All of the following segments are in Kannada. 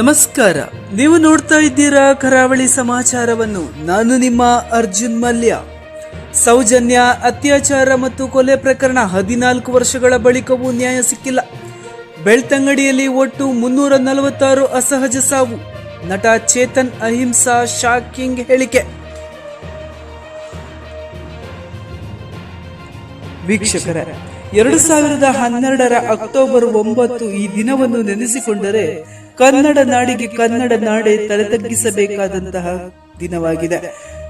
ನಮಸ್ಕಾರ. ನೀವು ನೋಡ್ತಾ ಇದ್ದೀರಾ ಕರಾವಳಿ ಸಮಾಚಾರವನ್ನು. ನಾನು ನಿಮ್ಮ ಅರ್ಜುನ್ ಮಲ್ಯ. ಸೌಜನ್ಯ, ಅತ್ಯಾಚಾರ ಮತ್ತು ಕೊಲೆ ಪ್ರಕರಣ ಹದಿನಾಲ್ಕು ವರ್ಷಗಳ ಬಳಿಕವೂ ನ್ಯಾಯ ಸಿಕ್ಕಿಲ್ಲ. ಬೆಳ್ತಂಗಡಿಯಲ್ಲಿ ಒಟ್ಟು ಮುನ್ನೂರ ನಲವತ್ತಾರು ಅಸಹಜ ಸಾವು. ನಟ ಚೇತನ್ ಅಹಿಂಸಾ ಶಾಕಿಂಗ್ ಹೇಳಿಕೆ. ವೀಕ್ಷಕರ, ಎರಡು ಸಾವಿರದ ಹನ್ನೆರಡರ ಅಕ್ಟೋಬರ್ ಒಂಬತ್ತು ಈ ದಿನವನ್ನು ನೆನೆಸಿಕೊಂಡರೆ ಕನ್ನಡ ನಾಡಿಗೆ ಕನ್ನಡ ನಾಡೆ ತಲೆತಗ್ಗಿಸಬೇಕಾದಂತಹ ದಿನವಾಗಿದೆ.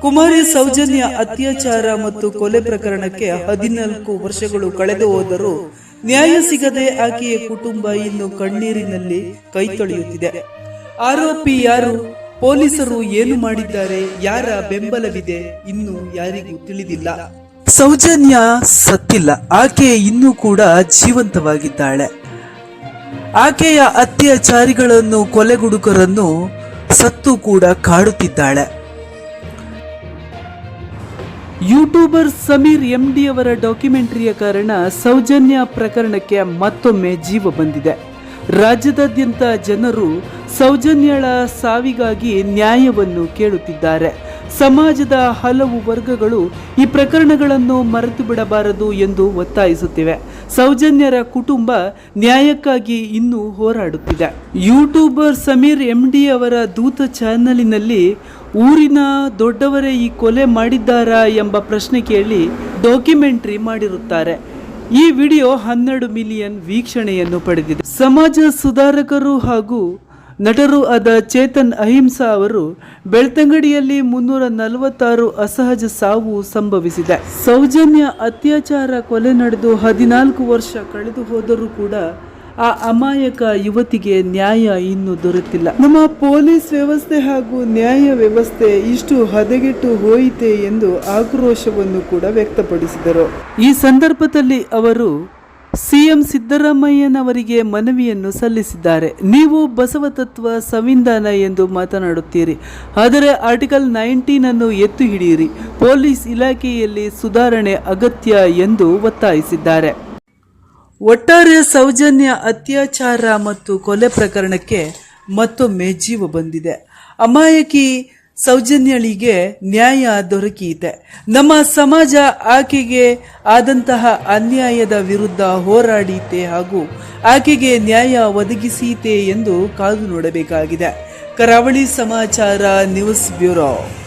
ಕುಮಾರಿ ಸೌಜನ್ಯ ಅತ್ಯಾಚಾರ ಮತ್ತು ಕೊಲೆ ಪ್ರಕರಣಕ್ಕೆ ಹದಿನಾಲ್ಕು ವರ್ಷಗಳು ಕಳೆದು ಹೋದರೂ ನ್ಯಾಯ ಸಿಗದೆ ಆಕೆಯ ಕುಟುಂಬ ಇನ್ನು ಕಣ್ಣೀರಿನಲ್ಲಿ ಕೈ ತೊಳೆಯುತ್ತಿದೆ. ಆರೋಪಿ ಯಾರು? ಪೊಲೀಸರು ಏನು ಮಾಡಿದ್ದಾರೆ? ಯಾರ ಬೆಂಬಲವಿದೆ? ಇನ್ನು ಯಾರಿಗೂ ತಿಳಿದಿಲ್ಲ. ಸೌಜನ್ಯ ಸತ್ತಿಲ್ಲ. ಆಕೆ ಇನ್ನೂ ಕೂಡ ಜೀವಂತವಾಗಿದ್ದಾಳೆ. ಆಕೆಯ ಅತ್ಯಾಚಾರಿಗಳನ್ನು, ಕೊಲೆಗುಡುಕರನ್ನು ಸತ್ತು ಕೂಡ ಕಾಡುತ್ತಿದ್ದಾಳೆ. ಯೂಟ್ಯೂಬರ್ ಸಮೀರ್ ಎಂ ಡಿ ಅವರ ಡಾಕ್ಯುಮೆಂಟರಿಯ ಕಾರಣ ಸೌಜನ್ಯ ಪ್ರಕರಣಕ್ಕೆ ಮತ್ತೊಮ್ಮೆ ಜೀವ ಬಂದಿದೆ. ರಾಜ್ಯದಾದ್ಯಂತ ಜನರು ಸೌಜನ್ಯಳ ಸಾವಿಗಾಗಿ ನ್ಯಾಯವನ್ನು ಕೇಳುತ್ತಿದ್ದಾರೆ. ಸಮಾಜದ ಹಲವು ವರ್ಗಗಳು ಈ ಪ್ರಕರಣಗಳನ್ನು ಮರೆತು ಬಿಡಬಾರದು ಎಂದು ಒತ್ತಾಯಿಸುತ್ತಿವೆ. ಸೌಜನ್ಯರ ಕುಟುಂಬ ನ್ಯಾಯಕ್ಕಾಗಿ ಇನ್ನೂ ಹೋರಾಡುತ್ತಿದೆ. ಯೂಟ್ಯೂಬರ್ ಸಮೀರ್ ಎಂ ಡಿ ಅವರ ದೂತ ಚಾನಲಿನಲ್ಲಿ ಊರಿನ ದೊಡ್ಡವರೇ ಈ ಕೊಲೆ ಮಾಡಿದ್ದಾರಾ ಎಂಬ ಪ್ರಶ್ನೆ ಕೇಳಿ ಡಾಕ್ಯುಮೆಂಟ್ರಿ ಮಾಡಿರುತ್ತಾರೆ. ಈ ವಿಡಿಯೋ ಹನ್ನೆರಡು ಮಿಲಿಯನ್ ವೀಕ್ಷಣೆಯನ್ನು ಪಡೆದಿದೆ. ಸಮಾಜ ಸುಧಾರಕರು ಹಾಗೂ ನಟರು ಆದ ಚೇತನ್ ಅಹಿಂಸಾ ಅವರು ಬೆಳ್ತಂಗಡಿಯಲ್ಲಿ ಮುನ್ನೂರ ನಲವತ್ತಾರು ಅಸಹಜ ಸಾವು ಸಂಭವಿಸಿದೆ. ಸೌಜನ್ಯ ಅತ್ಯಾಚಾರ ಕೊಲೆ ನಡೆದು ಹದಿನಾಲ್ಕು ವರ್ಷ ಕಳೆದು ಹೋದರೂ ಕೂಡ ಆ ಅಮಾಯಕ ಯುವತಿಗೆ ನ್ಯಾಯ ಇನ್ನೂ ದೊರೆತಿಲ್ಲ. ನಮ್ಮ ಪೊಲೀಸ್ ವ್ಯವಸ್ಥೆ ಹಾಗೂ ನ್ಯಾಯ ವ್ಯವಸ್ಥೆ ಇಷ್ಟು ಹದಗೆಟ್ಟು ಹೋಯಿತೆ ಎಂದು ಆಕ್ರೋಶವನ್ನು ಕೂಡ ವ್ಯಕ್ತಪಡಿಸಿದರು. ಈ ಸಂದರ್ಭದಲ್ಲಿ ಅವರು ಸಿಎಂ ಸಿದ್ದರಾಮಯ್ಯನವರಿಗೆ ಮನವಿಯನ್ನು ಸಲ್ಲಿಸಿದ್ದಾರೆ. ನೀವು ಬಸವ ತತ್ವ ಸಂವಿಧಾನ ಎಂದು ಮಾತನಾಡುತ್ತೀರಿ. ಆದರೆ ಆರ್ಟಿಕಲ್ ನೈನ್ಟೀನ್ ಅನ್ನು ಎತ್ತು ಹಿಡಿಯಿರಿ. ಪೊಲೀಸ್ ಇಲಾಖೆಯಲ್ಲಿ ಸುಧಾರಣೆ ಅಗತ್ಯ ಎಂದು ಒತ್ತಾಯಿಸಿದ್ದಾರೆ. ಒಟ್ಟಾರೆ ಸೌಜನ್ಯ ಅತ್ಯಾಚಾರ ಮತ್ತು ಕೊಲೆ ಪ್ರಕರಣಕ್ಕೆ ಮತ್ತೊಮ್ಮೆ ಜೀವ ಬಂದಿದೆ. ಅಮಾಯಕಿ ಸೌಜನ್ಯಳಿಗೆ ನ್ಯಾಯ ದೊರಕಿದೆ ನಮ್ಮ ಸಮಾಜ ಆಕೆಗೆ ಆದಂತಹ ಅನ್ಯಾಯದ ವಿರುದ್ಧ ಹೋರಾಡೀತೆ ಹಾಗೂ ಆಕೆಗೆ ನ್ಯಾಯ ಒದಗಿಸೀತೆ ಎಂದು ಕಾದು ನೋಡಬೇಕಾಗಿದೆ. ಕರಾವಳಿ ಸಮಾಚಾರ ನ್ಯೂಸ್ ಬ್ಯೂರೋ.